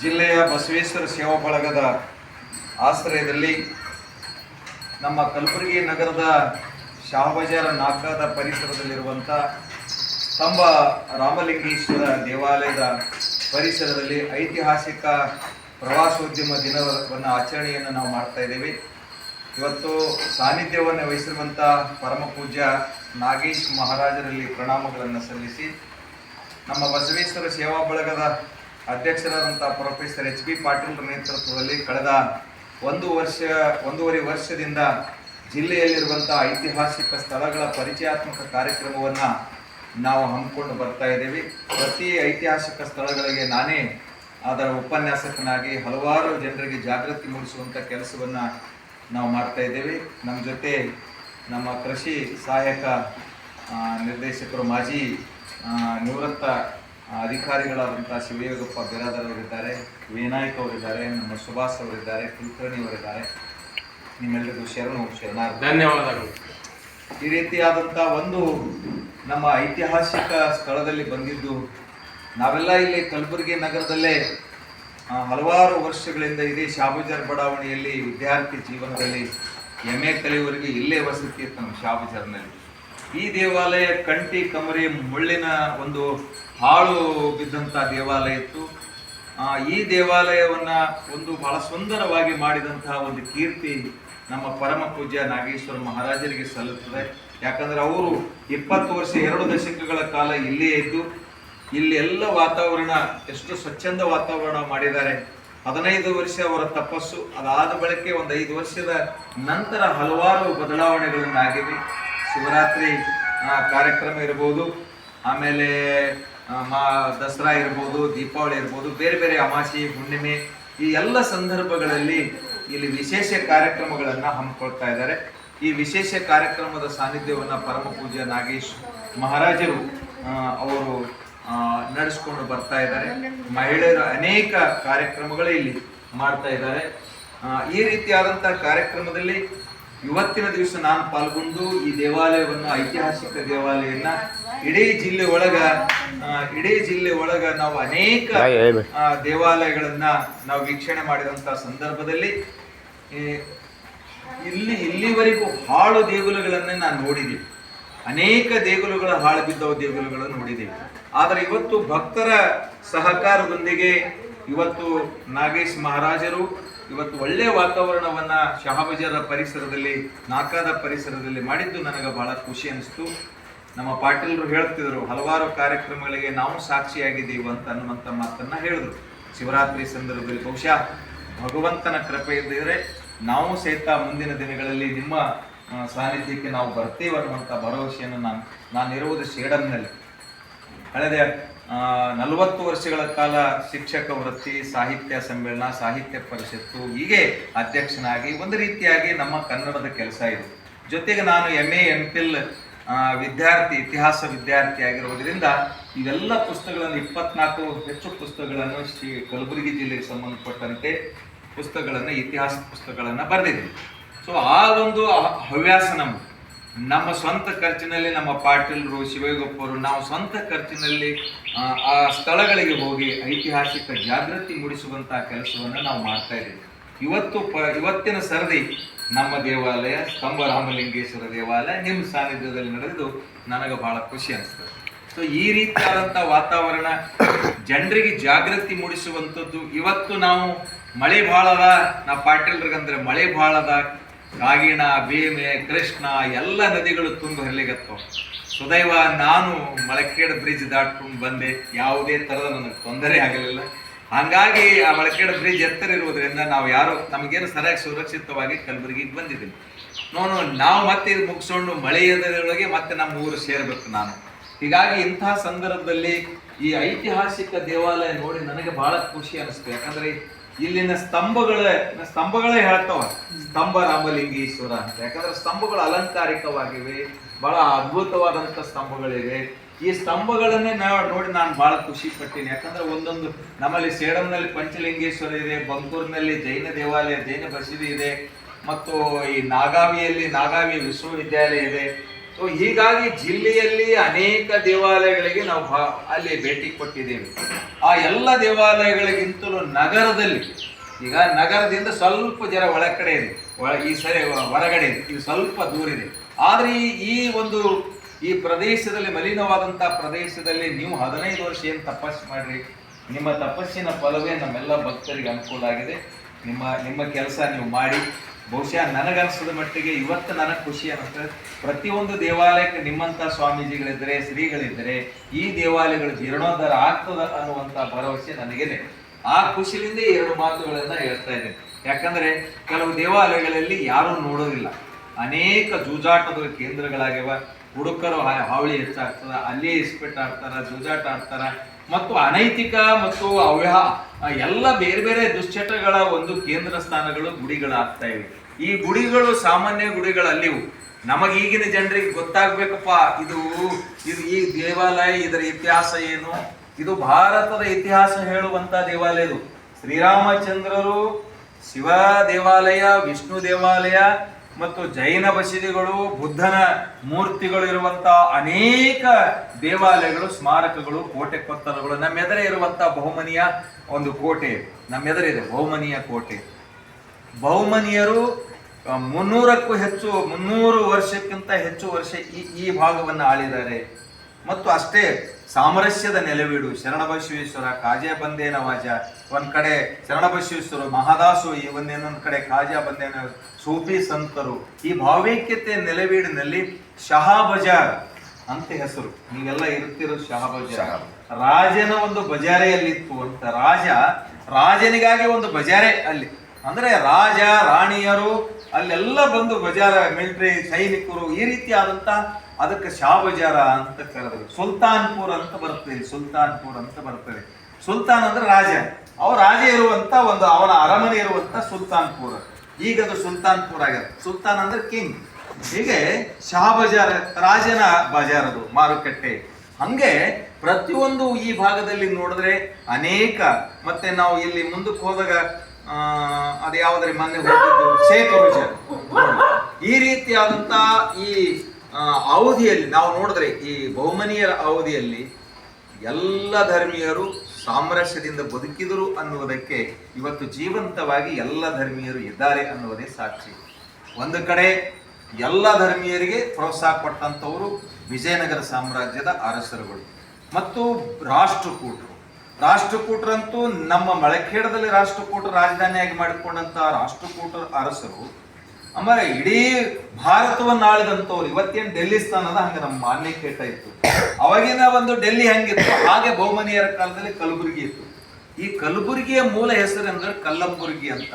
ಜಿಲ್ಲೆಯ ಬಸವೇಶ್ವರ ಸೇವಾ ಬಳಗದ ಆಶ್ರಯದಲ್ಲಿ ನಮ್ಮ ಕಲಬುರಗಿ ನಗರದ ಶಾಹಬಜಾರ ನಾಕಾದ ಪರಿಸರದಲ್ಲಿರುವಂಥ ಸ್ತಂಭ ರಾಮಲಿಂಗೇಶ್ವರ ದೇವಾಲಯದ ಪರಿಸರದಲ್ಲಿ ಐತಿಹಾಸಿಕ ಪ್ರವಾಸೋದ್ಯಮ ದಿನವನ್ನು ಆಚರಣೆಯನ್ನು ನಾವು ಮಾಡ್ತಾ ಇದ್ದೇವೆ. ಇವತ್ತು ಸಾನ್ನಿಧ್ಯವನ್ನು ವಹಿಸಿರುವಂಥ ಪರಮ ಪೂಜ್ಯ ನಾಗೇಶ್ ಮಹಾರಾಜರಲ್ಲಿ ಪ್ರಣಾಮಗಳನ್ನು ಸಲ್ಲಿಸಿ ನಮ್ಮ ಬಸವೇಶ್ವರ ಸೇವಾ ಬಳಗದ ಅಧ್ಯಕ್ಷರಾದಂಥ ಪ್ರೊಫೆಸರ್ ಎಚ್ ಬಿ ಪಾಟೀಲ್ ನೇತೃತ್ವದಲ್ಲಿ ಕಳೆದ ಒಂದು ವರ್ಷ, ಒಂದೂವರೆ ವರ್ಷದಿಂದ ಜಿಲ್ಲೆಯಲ್ಲಿರುವಂಥ ಐತಿಹಾಸಿಕ ಸ್ಥಳಗಳ ಪರಿಚಯಾತ್ಮಕ ಕಾರ್ಯಕ್ರಮವನ್ನು ನಾವು ಹಮ್ಮಿಕೊಂಡು ಬರ್ತಾ ಇದ್ದೀವಿ. ಪ್ರತಿ ಐತಿಹಾಸಿಕ ಸ್ಥಳಗಳಿಗೆ ನಾನೇ ಅದರ ಉಪನ್ಯಾಸಕನಾಗಿ ಹಲವಾರು ಜನರಿಗೆ ಜಾಗೃತಿ ಮೂಡಿಸುವಂಥ ಕೆಲಸವನ್ನು ನಾವು ಮಾಡ್ತಾ ಇದ್ದೀವಿ. ನಮ್ಮ ಜೊತೆ ನಮ್ಮ ಕೃಷಿ ಸಹಾಯಕ ನಿರ್ದೇಶಕರು ಮಾಜಿ ನಿವೃತ್ತ ಅಧಿಕಾರಿಗಳಾದಂಥ ಶಿವಯೋಗಪ್ಪ ಬಿರಾದರ್ ಅವರಿದ್ದಾರೆ ವಿನಾಯಕ್ ಅವರಿದ್ದಾರೆ ನಮ್ಮ ಸುಭಾಷ್ ಅವರಿದ್ದಾರೆ ಕುಲಕರ್ಣಿ ಅವರಿದ್ದಾರೆ. ನಿಮ್ಮೆಲ್ಲರಿಗೂ ಶರಣು ಶರಣಾರ್ ಧನ್ಯವಾದಗಳು. ಈ ರೀತಿಯಾದಂಥ ಒಂದು ನಮ್ಮ ಐತಿಹಾಸಿಕ ಸ್ಥಳದಲ್ಲಿ ಬಂದಿದ್ದು ನಾವೆಲ್ಲ ಇಲ್ಲಿ ಕಲಬುರಗಿ ನಗರದಲ್ಲೇ ಹಲವಾರು ವರ್ಷಗಳಿಂದ ಇದೇ ಶಾಬಜಾರ್ ಬಡಾವಣೆಯಲ್ಲಿ ವಿದ್ಯಾರ್ಥಿ ಜೀವನದಲ್ಲಿ ಎಂ ಎ ಕಲಿಯುವವರೆಗೆ ಇಲ್ಲೇ ವಸತಿ ಇತ್ತು ನಮ್ಮ ಶಾಬುಜರ್ನಲ್ಲಿ. ಈ ದೇವಾಲಯ ಕಂಟಿ ಕಮರಿ ಮುಳ್ಳಿನ ಒಂದು ಹಾಳು ಬಿದ್ದಂಥ ದೇವಾಲಯ ಇತ್ತು ಈ ದೇವಾಲಯವನ್ನ ಒಂದು ಬಹಳ ಸುಂದರವಾಗಿ ಮಾಡಿದಂತಹ ಒಂದು ಕೀರ್ತಿ ನಮ್ಮ ಪರಮ ಪೂಜ್ಯ ನಾಗೇಶ್ವರ ಮಹಾರಾಜರಿಗೆ ಸಲ್ಲುತ್ತದೆ. ಯಾಕಂದ್ರೆ ಅವರು ಇಪ್ಪತ್ತು ವರ್ಷ, ಎರಡು ದಶಕಗಳ ಕಾಲ ಇಲ್ಲೇ ಇದ್ದು, ಇಲ್ಲಿ ಎಲ್ಲ ವಾತಾವರಣ ಎಷ್ಟು ಸ್ವಚ್ಛಂದ ವಾತಾವರಣ ಮಾಡಿದ್ದಾರೆ. ಹದಿನೈದು ವರ್ಷ ಅವರ ತಪಸ್ಸು, ಅದಾದ ಬಳಿಕ ಒಂದು ಐದು ವರ್ಷದ ನಂತರ ಹಲವಾರು ಬದಲಾವಣೆಗಳನ್ನಾಗಿವೆ. ಶಿವರಾತ್ರಿ ಕಾರ್ಯಕ್ರಮ ಇರ್ಬೋದು, ಆಮೇಲೆ ಮಾ ದಸರಾ ಇರ್ಬೋದು, ದೀಪಾವಳಿ ಇರ್ಬೋದು, ಬೇರೆ ಬೇರೆ ಅಮಾಸಿ, ಹುಣ್ಣಿಮೆ, ಈ ಎಲ್ಲ ಸಂದರ್ಭಗಳಲ್ಲಿ ಇಲ್ಲಿ ವಿಶೇಷ ಕಾರ್ಯಕ್ರಮಗಳನ್ನು ಹಮ್ಮಿಕೊಳ್ತಾ ಇದ್ದಾರೆ. ಈ ವಿಶೇಷ ಕಾರ್ಯಕ್ರಮದ ಸಾನ್ನಿಧ್ಯವನ್ನು ಪರಮ ಪೂಜ್ಯ ನಾಗೇಶ್ ಮಹಾರಾಜರು ಅವರು ನಡೆಸ್ಕೊಂಡು ಬರ್ತಾ ಇದ್ದಾರೆ. ಮಹಿಳೆಯರು ಅನೇಕ ಕಾರ್ಯಕ್ರಮಗಳು ಇಲ್ಲಿ ಮಾಡ್ತಾ ಇದ್ದಾರೆ. ಈ ರೀತಿಯಾದಂಥ ಕಾರ್ಯಕ್ರಮದಲ್ಲಿ ಇವತ್ತಿನ ದಿವಸ ನಾನು ಪಾಲ್ಗೊಂಡು ಈ ದೇವಾಲಯವನ್ನು ಐತಿಹಾಸಿಕ ದೇವಾಲಯನ ಇಡೀ ಜಿಲ್ಲೆ ಒಳಗ ಇಡೀ ಜಿಲ್ಲೆ ಒಳಗ ನಾವು ಅನೇಕ ದೇವಾಲಯಗಳನ್ನ ನಾವು ವೀಕ್ಷಣೆ ಮಾಡಿದಂತ ಸಂದರ್ಭದಲ್ಲಿ ಇಲ್ಲಿ ಇಲ್ಲಿವರೆಗೂ ಹಾಳು ದೇಗುಲಗಳನ್ನೇ ನಾನು ನೋಡಿದ್ದೀನಿ ಅನೇಕ ದೇಗುಲಗಳ ಹಾಳು ಬಿದ್ದವ ದೇಗುಲಗಳನ್ನು ನೋಡಿದ್ದೀವಿ ಆದರೆ ಇವತ್ತು ಭಕ್ತರ ಸಹಕಾರದೊಂದಿಗೆ ಇವತ್ತು ನಾಗೇಶ್ ಮಹಾರಾಜರು ಇವತ್ತು ಒಳ್ಳೆಯ ವಾತಾವರಣವನ್ನ ಶಹಾಬಜಾರ ಪರಿಸರದಲ್ಲಿ ನಾಕಾದ ಪರಿಸರದಲ್ಲಿ ಮಾಡಿದ್ದು ನನಗೆ ಬಹಳ ಖುಷಿ ಅನಿಸ್ತು. ನಮ್ಮ ಪಾಟೀಲರು ಹೇಳ್ತಿದ್ರು, ಹಲವಾರು ಕಾರ್ಯಕ್ರಮಗಳಿಗೆ ನಾವು ಸಾಕ್ಷಿಯಾಗಿದ್ದೀವಿ ಅಂತ ಅನ್ನುವಂಥ ಮಾತನ್ನು ಹೇಳಿದ್ರು. ಶಿವರಾತ್ರಿ ಸಂದರ್ಭದಲ್ಲಿ ಬಹುಶಃ ಭಗವಂತನ ಕೃಪೆ ಇದ್ದರೆ ನಾವು ಸಹಿತ ಮುಂದಿನ ದಿನಗಳಲ್ಲಿ ನಿಮ್ಮ ಸಾನ್ನಿಧ್ಯಕ್ಕೆ ನಾವು ಬರ್ತೀವಿ ಅನ್ನುವಂಥ ಭರವಸೆಯನ್ನು ನಾನು ನಾನಿರುವುದು ಶೇಡನ್ನಲ್ಲಿ ಕಳೆದ ನಲವತ್ತು ವರ್ಷಗಳ ಕಾಲ ಶಿಕ್ಷಕ ವೃತ್ತಿ, ಸಾಹಿತ್ಯ ಸಮ್ಮೇಳನ, ಸಾಹಿತ್ಯ ಪರಿಷತ್ತು, ಹೀಗೆ ಅಧ್ಯಕ್ಷನಾಗಿ ಒಂದು ರೀತಿಯಾಗಿ ನಮ್ಮ ಕನ್ನಡದ ಕೆಲಸ ಇದೆ. ಜೊತೆಗೆ ನಾನು ಎಂ ಎ ಎಂ ಫಿಲ್ ವಿದ್ಯಾರ್ಥಿ ಇತಿಹಾಸ ವಿದ್ಯಾರ್ಥಿ ಆಗಿರುವುದರಿಂದ ಇವೆಲ್ಲ ಪುಸ್ತಕಗಳನ್ನು ಇಪ್ಪತ್ನಾಲ್ಕು ಹೆಚ್ಚು ಪುಸ್ತಕಗಳನ್ನು ಶ್ರೀ ಕಲಬುರಗಿ ಜಿಲ್ಲೆಗೆ ಸಂಬಂಧಪಟ್ಟಂತೆ ಪುಸ್ತಕಗಳನ್ನು ಇತಿಹಾಸ ಪುಸ್ತಕಗಳನ್ನು ಬರೆದಿದ್ದೆ ಸೊ ಆ ಒಂದು ಹವ್ಯಾಸ ನಮ್ಮ ನಮ್ಮ ಸ್ವಂತ ಖರ್ಚಿನಲ್ಲಿ ನಮ್ಮ ಪಾಟೀಲರು ಶಿವಯೋಗಪ್ಪರು ನಾವು ಸ್ವಂತ ಖರ್ಚಿನಲ್ಲಿ ಆ, ಆ ಸ್ಥಳಗಳಿಗೆ ಹೋಗಿ ಐತಿಹಾಸಿಕ ಜಾಗೃತಿ ಮೂಡಿಸುವಂತಹ ಕೆಲಸವನ್ನು ನಾವು ಮಾಡ್ತಾ ಇದ್ದೀವಿ. ಇವತ್ತು ಪ ಇವತ್ತಿನ ಸರದಿ ನಮ್ಮ ದೇವಾಲಯ ಸ್ತಂಭ ರಾಮಲಿಂಗೇಶ್ವರ ದೇವಾಲಯ ನಿಮ್ಮ ಸಾನ್ನಿಧ್ಯದಲ್ಲಿ ನಡೆದು ನನಗೆ ಬಹಳ ಖುಷಿ ಅನಿಸ್ತದೆ. ಸೊ ಈ ರೀತಿಯಾದಂಥ ವಾತಾವರಣ ಜನರಿಗೆ ಜಾಗೃತಿ ಮೂಡಿಸುವಂಥದ್ದು. ಇವತ್ತು ನಾವು ಮಳೆ ಭಾಳದ, ನಾ ಪಾಟೀಲ್ರಿಗಂದ್ರೆ ಮಳೆ ಭಾಳದ ಕಾಗಿಣ ಭೀಮೆ, ಕೃಷ್ಣ, ಎಲ್ಲ ನದಿಗಳು ತುಂಬಿ ಹರಿಲಿಗತ್ತವ. ಸುದೈವ ನಾನು ಮಳಕೇಡ್ ಬ್ರಿಡ್ಜ್ ದಾಟ್ಕೊಂಡು ಬಂದೆ. ಯಾವುದೇ ಥರದ ನನಗೆ ತೊಂದರೆ ಆಗಲಿಲ್ಲ. ಹಾಗಾಗಿ ಆ ಮಳಕೇಡ ಬ್ರಿಡ್ಜ್ ಎತ್ತರ ಇರುವುದರಿಂದ ನಾವು ಯಾರು ನಮಗೇನು ಸರಿಯಾಗಿ ಸುರಕ್ಷಿತವಾಗಿ ಕಲಬುರಗಿಗೆ ಬಂದಿದ್ದೀನಿ ನೋನು ನಾವು ಮತ್ತೆ ಇದು ಮುಗಿಸ್ಕೊಂಡು ಮಳೆಯದರೊಳಗೆ ಮತ್ತೆ ನಮ್ಮ ಊರು ಸೇರಬೇಕು ನಾನು. ಹೀಗಾಗಿ ಇಂತಹ ಸಂದರ್ಭದಲ್ಲಿ ಈ ಐತಿಹಾಸಿಕ ದೇವಾಲಯ ನೋಡಿ ನನಗೆ ಬಹಳ ಖುಷಿ ಅನಿಸ್ತು. ಯಾಕಂದ್ರೆ ಇಲ್ಲಿನ ಸ್ತಂಭಗಳೇ ಸ್ತಂಭಗಳೇ ಹೇಳ್ತಾವ, ಸ್ತಂಭ ರಾಮಲಿಂಗೇಶ್ವರ ಅಂತ. ಯಾಕಂದ್ರೆ ಸ್ತಂಭಗಳು ಅಲಂಕಾರಿಕವಾಗಿವೆ, ಬಹಳ ಅದ್ಭುತವಾದಂಥ ಸ್ತಂಭಗಳಿವೆ. ಈ ಸ್ತಂಭಗಳನ್ನೇ ನಾವು ನೋಡಿ ನಾನು ಬಹಳ ಖುಷಿ ಪಟ್ಟೀನಿ. ಯಾಕಂದ್ರೆ ಒಂದೊಂದು ನಮ್ಮಲ್ಲಿ ಸೇಡಂನಲ್ಲಿ ಪಂಚಲಿಂಗೇಶ್ವರ ಇದೆ, ಬಂಕೂರಿನಲ್ಲಿ ಜೈನ ದೇವಾಲಯ, ಜೈನ ಬಸದಿ ಇದೆ, ಮತ್ತು ಈ ನಾಗಾವಿಯಲ್ಲಿ ನಾಗಾವಿ ವಿಶ್ವವಿದ್ಯಾಲಯ ಇದೆ. ಸೊ, ಹೀಗಾಗಿ ಜಿಲ್ಲೆಯಲ್ಲಿ ಅನೇಕ ದೇವಾಲಯಗಳಿಗೆ ನಾವು ಅಲ್ಲಿ ಭೇಟಿ ಕೊಟ್ಟಿದ್ದೇವೆ. ಆ ಎಲ್ಲ ದೇವಾಲಯಗಳಿಗಿಂತಲೂ ನಗರದಲ್ಲಿ, ಈಗ ನಗರದಿಂದ ಸ್ವಲ್ಪ ಜರ ಒಳಗಡೆ ಇದೆ. ಈ ಸರಿ ಹೊರಗಡೆ ಇದೆ. ಇದು ಸ್ವಲ್ಪ ದೂರ ಇದೆ. ಆದ್ರೆ ಈ ಒಂದು ಈ ಪ್ರದೇಶದಲ್ಲಿ ಮಲಿನವಾದಂಥ ಪ್ರದೇಶದಲ್ಲಿ ನೀವು ಹದಿನೈದು ವರ್ಷ ಏನು ತಪಸ್ಸು ಮಾಡ್ರಿ? ನಿಮ್ಮ ತಪಸ್ಸಿನ ಫಲವೇ ನಮ್ಮೆಲ್ಲ ಭಕ್ತರಿಗೆ ಅನುಕೂಲ ಆಗಿದೆ. ನಿಮ್ಮ ನಿಮ್ಮ ಕೆಲಸ ನೀವು ಮಾಡಿ. ಬಹುಶಃ ನನಗನ್ಸದ ಮಟ್ಟಿಗೆ ಇವತ್ತು ನನಗೆ ಖುಷಿ ಅನ್ನಿಸ್ತದೆ ಪ್ರತಿಯೊಂದು ದೇವಾಲಯಕ್ಕೆ ನಿಮ್ಮಂಥ ಸ್ವಾಮೀಜಿಗಳಿದ್ದರೆ, ಶ್ರೀಗಳಿದ್ದರೆ, ಈ ದೇವಾಲಯಗಳು ಜೀರ್ಣೋದ್ಧಾರ ಆಗ್ತದ ಅನ್ನುವಂಥ ಭರವಸೆ ನನಗಿದೆ. ಆ ಖುಷಿಯಿಂದ ಎರಡು ಮಾತುಗಳನ್ನು ಹೇಳ್ತಾ ಇದ್ದೇನೆ. ಯಾಕಂದರೆ, ಕೆಲವು ದೇವಾಲಯಗಳಲ್ಲಿ ಯಾರೂ ನೋಡೋದಿಲ್ಲ. ಅನೇಕ ಜೂಜಾಟದ ಕೇಂದ್ರಗಳಾಗ್ಯವ. ಹುಡುಕರು ಹಾವಳಿ ಹೆಚ್ಚಾಗ್ತದ, ಅಲ್ಲಿ ಇಸ್ಪೆಟ್ ಆಡ್ತಾರೆ ಜೂಜಾಟ ಆಡ್ತಾರ ಮತ್ತು ಅನೈತಿಕ ಮತ್ತು ಅವ್ಯಹ ಎಲ್ಲ ಬೇರೆ ಬೇರೆ ದುಶ್ಚಟಗಳ ಒಂದು ಕೇಂದ್ರ ಸ್ಥಾನಗಳು ಗುಡಿಗಳಾಗ್ತಾ ಇವೆ. ಈ ಗುಡಿಗಳು ಸಾಮಾನ್ಯ ಗುಡಿಗಳಲ್ಲಿವು. ನಮಗೆ ಈಗಿನ ಜನರಿಗೆ ಗೊತ್ತಾಗ್ಬೇಕಪ್ಪ, ಇದು ಇದು ಈ ದೇವಾಲಯ, ಇದರ ಇತಿಹಾಸ ಏನು? ಇದು ಭಾರತದ ಇತಿಹಾಸ ಹೇಳುವಂತ ದೇವಾಲಯ ಇದು. ಶ್ರೀರಾಮಚಂದ್ರರು ಶಿವ ದೇವಾಲಯ, ವಿಷ್ಣು ದೇವಾಲಯ ಮತ್ತು ಜೈನ ಬಸದಿಗಳು, ಬುದ್ಧನ ಮೂರ್ತಿಗಳು ಇರುವಂತಹ ಅನೇಕ ದೇವಾಲಯಗಳು, ಸ್ಮಾರಕಗಳು, ಕೋಟೆ ಕೊತ್ತಲಗಳು, ನಮ್ಮೆದರೆ ಇರುವಂತಹ ಬಹುಮನಿಯ ಒಂದು ಕೋಟೆ ನಮ್ಮೆದುರಿದೆ ಬಹುಮನಿಯ ಕೋಟೆ. ಬಹುಮನಿಯರು ಮುನ್ನೂರಕ್ಕೂ ಹೆಚ್ಚು, ಮುನ್ನೂರು ವರ್ಷಕ್ಕಿಂತ ಹೆಚ್ಚು ವರ್ಷ ಈ ಈ ಭಾಗವನ್ನು ಆಳಿದ್ದಾರೆ. ಮತ್ತು ಅಷ್ಟೇ ಸಾಮರಸ್ಯದ ನೆಲೆವೀಡು ಶರಣಬಸವೇಶ್ವರ ಕಾಜಾ ಬಂದೇನ ವಾಜ ಒಂದ್ ಕಡೆ ಶರಣಬಸವೇಶ್ವರ ಮಹಾದಾಸು ಈ ಒಂದ್ ಕಡೆ ಕಾಜಾ ಬಂದೇನ ಸೂಫಿ ಸಂತರು. ಈ ಭಾವೈಕ್ಯತೆ ನೆಲೆವೀಡಿನಲ್ಲಿ ಶಹಾಬಜಾರ್ ಅಂತ ಹೆಸರು. ನೀವೆಲ್ಲ ಇರುತ್ತಿರೋ ಶಹಾಬಜಾರ್? ರಾಜನ ಒಂದು ಬಜಾರೆಯಲ್ಲಿತ್ತು ಅಂತ. ರಾಜ ರಾಜನಿಗಾಗಿ ಒಂದು ಬಜಾರೆ ಅಲ್ಲಿ. ಅಂದ್ರೆ ರಾಜ ರಾಣಿಯರು ಅಲ್ಲೆಲ್ಲ ಬಂದು ಬಜಾರ ಮಿಲಿಟರಿ ಸೈನಿಕರು ಈ ರೀತಿಯಾದಂತ ಅದಕ್ಕೆ ಶಾಬಜಾರ ಅಂತ ಕರೆದ್ರು. ಸುಲ್ತಾನ್ಪುರ್ ಅಂತ ಬರ್ತದೆ ಸುಲ್ತಾನ್ಪುರ್ ಅಂತ ಬರ್ತದೆ. ಸುಲ್ತಾನ್ ಅಂದ್ರೆ ರಾಜ. ಅವ ರಾಜ ಇರುವಂತ ಒಂದು, ಅವನ ಅರಮನೆ ಇರುವಂತ ಸುಲ್ತಾನ್ಪುರ್. ಈಗ ಅದು ಸುಲ್ತಾನ್ಪುರ್ ಆಗ್ಯದ ಸುಲ್ತಾನ್ ಅಂದ್ರೆ ಕಿಂಗ್. ಹೀಗೆ ಶಾ ಬಜಾರ್ ರಾಜನ ಬಜಾರ್ ಅದು, ಮಾರುಕಟ್ಟೆ. ಹಂಗೆ ಪ್ರತಿಯೊಂದು ಈ ಭಾಗದಲ್ಲಿ ನೋಡಿದ್ರೆ ಅನೇಕ. ಮತ್ತೆ ನಾವು ಇಲ್ಲಿ ಮುಂದಕ್ಕೆ ಹೋದಾಗ ಅದು ಯಾವ್ದ್ರಿ ಮೊನ್ನೆ ಹೋಗಿದ್ದು ಶೇಖರ್ ಈ ರೀತಿಯಾದಂತ ಈ ಅವಧಿಯಲ್ಲಿ ನಾವು ನೋಡಿದ್ರೆ ಈ ಬಹುಮನಿಯರ ಅವಧಿಯಲ್ಲಿ ಎಲ್ಲ ಧರ್ಮೀಯರು ಸಾಮರಸ್ಯದಿಂದ ಬದುಕಿದರು ಅನ್ನುವುದಕ್ಕೆ ಇವತ್ತು ಜೀವಂತವಾಗಿ ಎಲ್ಲ ಧರ್ಮೀಯರು ಇದ್ದಾರೆ ಅನ್ನುವುದೇ ಸಾಕ್ಷಿ. ಒಂದು ಕಡೆ ಎಲ್ಲ ಧರ್ಮೀಯರಿಗೆ ಪ್ರೋತ್ಸಾಹ ಕೊಟ್ಟಂಥವರು ವಿಜಯನಗರ ಸಾಮ್ರಾಜ್ಯದ ಅರಸರುಗಳು ಮತ್ತು ರಾಷ್ಟ್ರಕೂಟರು. ರಾಷ್ಟ್ರಕೂಟರಂತೂ ನಮ್ಮ ಮಳಖೇಡದಲ್ಲಿ ರಾಷ್ಟ್ರಕೂಟ ರಾಜಧಾನಿಯಾಗಿ ಮಾಡಿಕೊಂಡಂತ ರಾಷ್ಟ್ರಕೂಟರ ಅರಸರು ಆಮೇಲೆ ಇಡೀ ಭಾರತವನ್ನು ಆಳಿದಂಥವ್ರು ಇವತ್ತೇನ್ ಡೆಲ್ಲಿ ಸ್ಥಾನದ ಹಂಗೆ ನಮ್ಮ ಮಾನ್ಯಕೇಟ ಇತ್ತು. ಅವಾಗಿನ ಒಂದು ಡೆಲ್ಲಿ ಹೆಂಗಿತ್ತು, ಹಾಗೆ ಬಹುಮನಿಯರ ಕಾಲದಲ್ಲಿ ಕಲಬುರಗಿ ಇತ್ತು. ಈ ಕಲಬುರಗಿಯ ಮೂಲ ಹೆಸರು ಅಂದ್ರೆ ಕಲ್ಲಂಬುರ್ಗಿ ಅಂತ.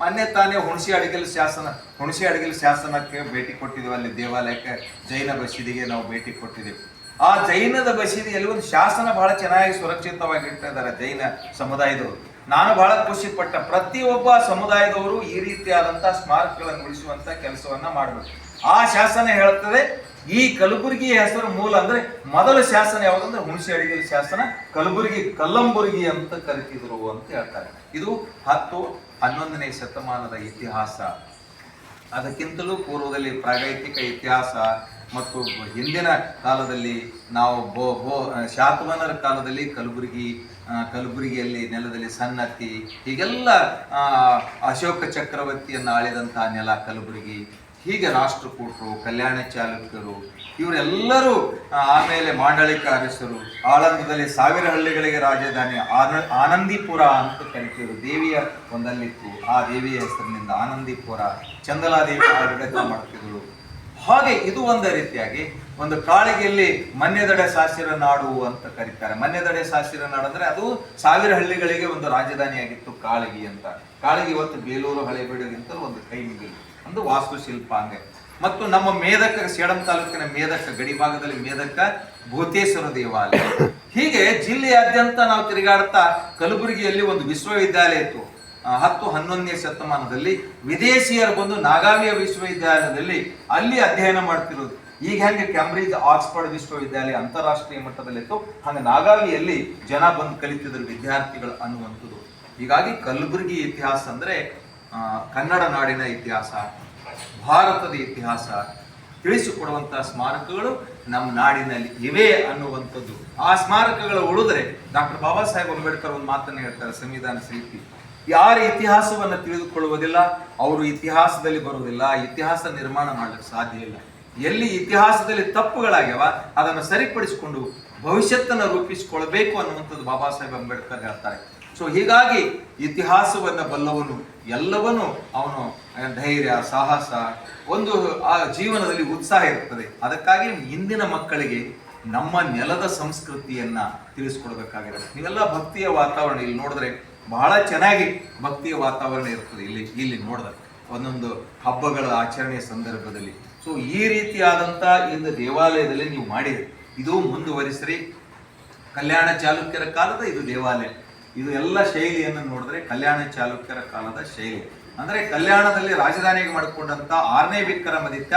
ಮೊನ್ನೆ ತಾನೇ ಹುಣಸಿ ಅಡಿಗೆಲ್ ಶಾಸನ, ಹುಣಸಿ ಅಡಿಗೆಲ್ ಶಾಸನಕ್ಕೆ ಭೇಟಿ ಕೊಟ್ಟಿದ್ದೀವಿ ಅಲ್ಲಿ ದೇವಾಲಯಕ್ಕೆ ಜೈನ ಬಸೀದಿಗೆ ನಾವು ಭೇಟಿ ಕೊಟ್ಟಿದ್ದೀವಿ ಆ ಜೈನದ ಬಸದಿಯಲ್ಲಿ ಒಂದು ಶಾಸನ ಬಹಳ ಚೆನ್ನಾಗಿ ಸುರಕ್ಷಿತವಾಗಿ ಇಟ್ಟಿದ್ದಾರೆ ಜೈನ ಸಮುದಾಯದವರು. ನಾನು ಬಹಳ ಖುಷಿ ಪಟ್ಟ ಪ್ರತಿಯೊಬ್ಬ ಸಮುದಾಯದವರು ಈ ರೀತಿಯಾದಂತಹ ಸ್ಮಾರಕಗಳನ್ನು ಉಳಿಸುವಂತ ಕೆಲಸವನ್ನ ಮಾಡಬೇಕು. ಆ ಶಾಸನ ಹೇಳುತ್ತದೆ, ಈ ಕಲಬುರಗಿ ಹೆಸರು ಮೂಲ ಅಂದ್ರೆ ಮೊದಲ ಶಾಸನ ಯಾವ್ದಂದ್ರೆ ಹುಣಸೆ ಅಡಿಗೆ ಶಾಸನ, ಕಲಬುರಗಿ ಕಲ್ಲಂಬುರ್ಗಿ ಅಂತ ಕರಿತಿದ್ರು ಅಂತ ಹೇಳ್ತಾರೆ. ಇದು ಹತ್ತು ಹನ್ನೊಂದನೇ ಶತಮಾನದ ಇತಿಹಾಸ. ಅದಕ್ಕಿಂತಲೂ ಪೂರ್ವದಲ್ಲಿ ಪ್ರಾಗೈತಿಕ ಇತಿಹಾಸ ಮತ್ತು ಹಿಂದಿನ ಕಾಲದಲ್ಲಿ ನಾವು ಬೋ ಬೋ ಶಾತವನರ ಕಾಲದಲ್ಲಿ ಕಲಬುರಗಿ ಕಲಬುರಗಿಯಲ್ಲಿ ನೆಲದಲ್ಲಿ ಸನ್ನತಿ, ಹೀಗೆಲ್ಲ ಅಶೋಕ ಚಕ್ರವರ್ತಿಯನ್ನು ಆಳಿದಂತಹ ನೆಲ ಕಲಬುರಗಿ, ಹೀಗೆ ರಾಷ್ಟ್ರಕೂಟರು, ಕಲ್ಯಾಣ ಚಾಲುಕ್ಯರು, ಇವರೆಲ್ಲರೂ ಆಮೇಲೆ ಮಾಂಡಳಿಕ ಅರಸರು ಆಳಂದದಲ್ಲಿ ಸಾವಿರ ಹಳ್ಳಿಗಳಿಗೆ ರಾಜಧಾನಿ ಆನ, ಆನಂದಿಪುರ ಅಂತ ಕರಿತೀರು ದೇವಿಯ ಒಂದಲ್ಲಿತ್ತು. ಆ ದೇವಿಯ ಹೆಸರಿನಿಂದ ಆನಂದಿಪುರ, ಚಂದಲಾದೇವಿ ಆಡಳಿತ ಮಾಡ್ತಿದ್ರು. ಹಾಗೆ ಇದು ಒಂದು ರೀತಿಯಾಗಿ ಒಂದು ಕಾಳಿಗೆಯಲ್ಲಿ ಮನ್ಯದಡೆ ಸಾಸಿರ ನಾಡು ಅಂತ ಕರೀತಾರೆ. ಮನ್ಯದಡೆ ಸಾಸಿರ ನಾಡು ಅಂದ್ರೆ ಅದು ಸಾವಿರ ಹಳ್ಳಿಗಳಿಗೆ ಒಂದು ರಾಜಧಾನಿಯಾಗಿತ್ತು ಕಾಳಗಿ ಅಂತ. ಕಾಳಗಿ ಇವತ್ತು ಬೇಲೂರು ಹಳೆಬೀಡಿಗಿಂತಲೂ ಒಂದು ಕೈ ಮುಗಿಲು. ಒಂದು ವಾಸ್ತುಶಿಲ್ಪ ಹಂಗೆ. ಮತ್ತು ನಮ್ಮ ಮೇದಕ, ಸೇಡಂ ತಾಲೂಕಿನ ಮೇದಕ, ಗಡಿ ಭಾಗದಲ್ಲಿ ಮೇದಕ ಭೂತೇಶ್ವರ ದೇವಾಲಯ. ಹೀಗೆ ಜಿಲ್ಲೆಯಾದ್ಯಂತ ನಾವು ತಿರುಗಾಡ್ತಾ ಕಲಬುರಗಿಯಲ್ಲಿ ಒಂದು ವಿಶ್ವವಿದ್ಯಾಲಯ ಇತ್ತು. ಹತ್ತು ಹನ್ನೊಂದನೇ ಶತಮಾನದಲ್ಲಿ ವಿದೇಶಿಯರು ಬಂದು ನಾಗಾವಿಯ ವಿಶ್ವವಿದ್ಯಾಲಯದಲ್ಲಿ ಅಲ್ಲಿ ಅಧ್ಯಯನ ಮಾಡ್ತಿರೋದು. ಈಗ ಹೆಂಗೆ ಕ್ಯಾಂಬ್ರಿಡ್ಜ್ ಆಕ್ಸ್ಫರ್ಡ್ ವಿಶ್ವವಿದ್ಯಾಲಯ ಅಂತಾರಾಷ್ಟ್ರೀಯ ಮಟ್ಟದಲ್ಲಿತ್ತು, ಹಂಗೆ ನಾಗಾವಿಯಲ್ಲಿ ಜನ ಬಂದು ಕಲಿತಿದ್ರು ವಿದ್ಯಾರ್ಥಿಗಳು ಅನ್ನುವಂಥದ್ದು. ಹೀಗಾಗಿ ಕಲಬುರಗಿ ಇತಿಹಾಸ ಅಂದ್ರೆ ಕನ್ನಡ ನಾಡಿನ ಇತಿಹಾಸ, ಭಾರತದ ಇತಿಹಾಸ ತಿಳಿಸಿಕೊಡುವಂತಹ ಸ್ಮಾರಕಗಳು ನಮ್ಮ ನಾಡಿನಲ್ಲಿ ಇವೆ ಅನ್ನುವಂಥದ್ದು. ಆ ಸ್ಮಾರಕಗಳು ಉಳಿದ್ರೆ ಡಾಕ್ಟರ್ ಬಾಬಾ ಸಾಹೇಬ್ ಅಂಬೇಡ್ಕರ್ ಒಂದು ಮಾತನ್ನು ಹೇಳ್ತಾರೆ, ಸಂವಿಧಾನ ಶಿಲ್ಪಿ. ಯಾರ ಇತಿಹಾಸವನ್ನು ತಿಳಿದುಕೊಳ್ಳುವುದಿಲ್ಲ, ಅವರು ಇತಿಹಾಸದಲ್ಲಿ ಬರುವುದಿಲ್ಲ, ಇತಿಹಾಸ ನಿರ್ಮಾಣ ಮಾಡಲಿಕ್ಕೆ ಸಾಧ್ಯ ಇಲ್ಲ. ಎಲ್ಲಿ ಇತಿಹಾಸದಲ್ಲಿ ತಪ್ಪುಗಳಾಗ್ಯವ, ಅದನ್ನು ಸರಿಪಡಿಸಿಕೊಂಡು ಭವಿಷ್ಯತ್ತನ್ನು ರೂಪಿಸಿಕೊಳ್ಬೇಕು ಅನ್ನುವಂಥದ್ದು ಬಾಬಾ ಸಾಹೇಬ್ ಅಂಬೇಡ್ಕರ್ ಹೇಳ್ತಾರೆ. ಸೊ ಹೀಗಾಗಿ ಇತಿಹಾಸವನ್ನು ಬಲ್ಲವನು ಎಲ್ಲವನ್ನೂ ಅವನು ಧೈರ್ಯ, ಸಾಹಸ, ಒಂದು, ಆ ಜೀವನದಲ್ಲಿ ಉತ್ಸಾಹ ಇರ್ತದೆ. ಅದಕ್ಕಾಗಿ ಇಂದಿನ ಮಕ್ಕಳಿಗೆ ನಮ್ಮ ನೆಲದ ಸಂಸ್ಕೃತಿಯನ್ನ ತಿಳಿಸ್ಕೊಡ್ಬೇಕಾಗಿರುತ್ತೆ ನೀವೆಲ್ಲ ಭಕ್ತಿಯ ವಾತಾವರಣ ಇಲ್ಲಿ ನೋಡಿದ್ರೆ ಬಹಳ ಚೆನ್ನಾಗಿ ಭಕ್ತಿಯ ವಾತಾವರಣ ಇರ್ತದೆ ಇಲ್ಲಿ ಇಲ್ಲಿ ನೋಡಿದ್ರೆ ಒಂದೊಂದು ಹಬ್ಬಗಳ ಆಚರಣೆಯ ಸಂದರ್ಭದಲ್ಲಿ. ಸೊ ಈ ರೀತಿಯಾದಂಥ ಇಂದು ದೇವಾಲಯದಲ್ಲಿ ನೀವು ಮಾಡಿರಿ ಇದು ಮುಂದುವರಿಸ್ರಿ. ಕಲ್ಯಾಣ ಚಾಲುಕ್ಯರ ಕಾಲದ ಇದು ದೇವಾಲಯ. ಇದು ಎಲ್ಲ ಶೈಲಿಯನ್ನು ನೋಡಿದ್ರೆ ಕಲ್ಯಾಣ ಚಾಲುಕ್ಯರ ಕಾಲದ ಶೈಲಿ. ಅಂದ್ರೆ ಕಲ್ಯಾಣದಲ್ಲಿ ರಾಜಧಾನಿಗೆ ಮಾಡಿಕೊಂಡಂತ ಆರನೇ ವಿಕ್ರಮಾದಿತ್ಯ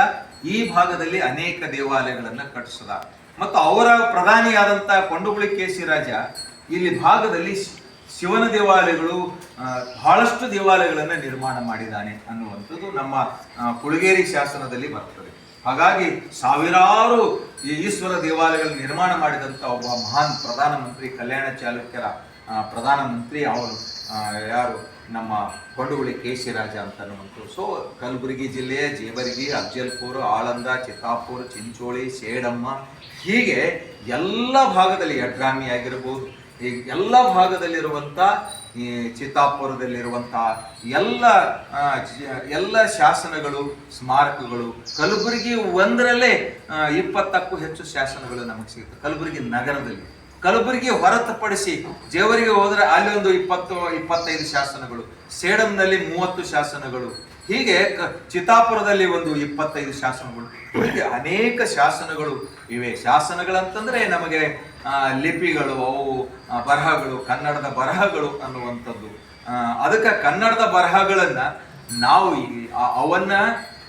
ಈ ಭಾಗದಲ್ಲಿ ಅನೇಕ ದೇವಾಲಯಗಳನ್ನ ಕಟ್ಟಿಸದ. ಮತ್ತು ಅವರ ಪ್ರಧಾನಿಯಾದಂತ ಕೊಂಡುಗುಳಿ ಕೇಸಿ ರಾಜ ಇಲ್ಲಿ ಭಾಗದಲ್ಲಿ ಶಿವನ ದೇವಾಲಯಗಳು ಬಹಳಷ್ಟು ದೇವಾಲಯಗಳನ್ನು ನಿರ್ಮಾಣ ಮಾಡಿದ್ದಾನೆ ಅನ್ನುವಂಥದ್ದು ನಮ್ಮ ಕುಳಗೇರಿ ಶಾಸನದಲ್ಲಿ ಬರ್ತದೆ. ಹಾಗಾಗಿ ಸಾವಿರಾರು ಈಶ್ವರ ದೇವಾಲಯಗಳನ್ನು ನಿರ್ಮಾಣ ಮಾಡಿದಂಥ ಒಬ್ಬ ಮಹಾನ್ ಪ್ರಧಾನಮಂತ್ರಿ, ಕಲ್ಯಾಣ ಚಾಲುಕ್ಯರ ಪ್ರಧಾನಮಂತ್ರಿ ಅವರು ಯಾರು? ನಮ್ಮ ಕೊಂಡುಗುಳಿ ಕೇಶಿರಾಜ ಅಂತ ಅನ್ನುವಂಥದ್ದು ಸೊ ಕಲಬುರಗಿ ಜಿಲ್ಲೆಯ ಜೇವರ್ಗಿ, ಅಫ್ಜಲ್ಪುರ, ಆಳಂದ, ಚಿತ್ತಾಪುರ್, ಚಿಂಚೋಳಿ, ಸೇಡಮ್ಮ ಹೀಗೆ ಎಲ್ಲ ಭಾಗದಲ್ಲಿ ಯಡ್ರಾಮಿ ಆಗಿರ್ಬೋದು ಈ ಎಲ್ಲ ಭಾಗದಲ್ಲಿರುವಂಥ ಈ ಚಿತ್ತಾಪುರದಲ್ಲಿರುವಂಥ ಎಲ್ಲ ಎಲ್ಲ ಶಾಸನಗಳು, ಸ್ಮಾರಕಗಳು, ಕಲಬುರಗಿ ಒಂದರಲ್ಲೇ ಇಪ್ಪತ್ತಕ್ಕೂ ಹೆಚ್ಚು ಶಾಸನಗಳು ನಮಗೆ ಸಿಗುತ್ತೆ ಕಲಬುರಗಿ ನಗರದಲ್ಲಿ. ಕಲಬುರಗಿ ಹೊರತುಪಡಿಸಿ ಜೇವರಿಗೆ ಹೋದ್ರೆ ಅಲ್ಲಿ ಒಂದು ಇಪ್ಪತ್ತು, ಇಪ್ಪತ್ತೈದು ಶಾಸನಗಳು, ಸೇಡಂನಲ್ಲಿ ಮೂವತ್ತು ಶಾಸನಗಳು ಹೀಗೆ ಚಿತಾಪುರದಲ್ಲಿ ಚಿತ್ತಾಪುರದಲ್ಲಿ ಒಂದು ಇಪ್ಪತ್ತೈದು ಶಾಸನಗಳು. ಹೀಗೆ ಅನೇಕ ಶಾಸನಗಳು ಇವೆ. ಶಾಸನಗಳಂತಂದ್ರೆ ನಮಗೆ ಆ, ಲಿಪಿಗಳು ಅವು ಬರಹಗಳು ಕನ್ನಡದ ಬರಹಗಳು ಅನ್ನುವಂಥದ್ದು. ಅದಕ್ಕೆ ಕನ್ನಡದ ಬರಹಗಳನ್ನ ನಾವು ಈ- ಅವನ್ನ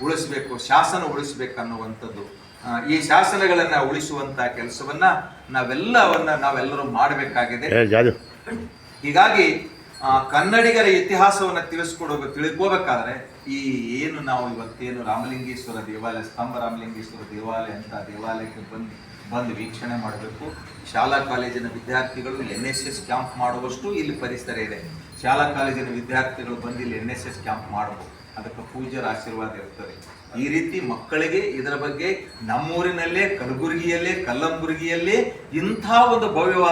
ಉಳಿಸ್ಬೇಕು ಶಾಸನ ಉಳಿಸ್ಬೇಕು ಅನ್ನುವಂಥದ್ದು. ಆ, ಈ ಶಾಸನಗಳನ್ನ ಉಳಿಸುವಂತ ಕೆಲಸವನ್ನ ನಾವೆಲ್ಲವನ್ನ ನಾವೆಲ್ಲರೂ ಮಾಡಬೇಕಾಗಿದೆ. ಹೀಗಾಗಿ ಕನ್ನಡಿಗರ ಇತಿಹಾಸವನ್ನ ತಿಳಿಸ್ಕೊಡೋ ತಿಳ್ಕೋಬೇಕಾದ್ರೆ ಈ ಏನು ನಾವು ಇವತ್ತೇನು ರಾಮಲಿಂಗೇಶ್ವರ ದೇವಾಲಯ, ಸ್ತಂಭ ರಾಮಲಿಂಗೇಶ್ವರ ದೇವಾಲಯ ಅಂತ ದೇವಾಲಯಕ್ಕೆ ಬಂದು ಬಂದು ವೀಕ್ಷಣೆ ಮಾಡಬೇಕು. ಶಾಲಾ ಕಾಲೇಜಿನ ವಿದ್ಯಾರ್ಥಿಗಳು ಎನ್ ಎಸ್ ಎಸ್ ಕ್ಯಾಂಪ್ ಮಾಡುವಷ್ಟು ಇಲ್ಲಿ ಪರಿಸರ ಇದೆ. ಶಾಲಾ ಕಾಲೇಜಿನ ವಿದ್ಯಾರ್ಥಿಗಳು ಬಂದು ಇಲ್ಲಿ ಎನ್ ಎಸ್ ಎಸ್ ಕ್ಯಾಂಪ್ ಮಾಡಬಹುದು ಅದಕ್ಕೆ ಪೂಜ್ಯರ ಆಶೀರ್ವಾದ ಇರ್ತದೆ. ಈ ರೀತಿ ಮಕ್ಕಳಿಗೆ ಇದರ ಬಗ್ಗೆ ನಮ್ಮೂರಿನಲ್ಲೇ, ಕಲಬುರಗಿಯಲ್ಲೇ, ಕಲ್ಲಂಬುರಗಿಯಲ್ಲೇ ಇಂಥ ಒಂದು ಭವ್ಯವಾದ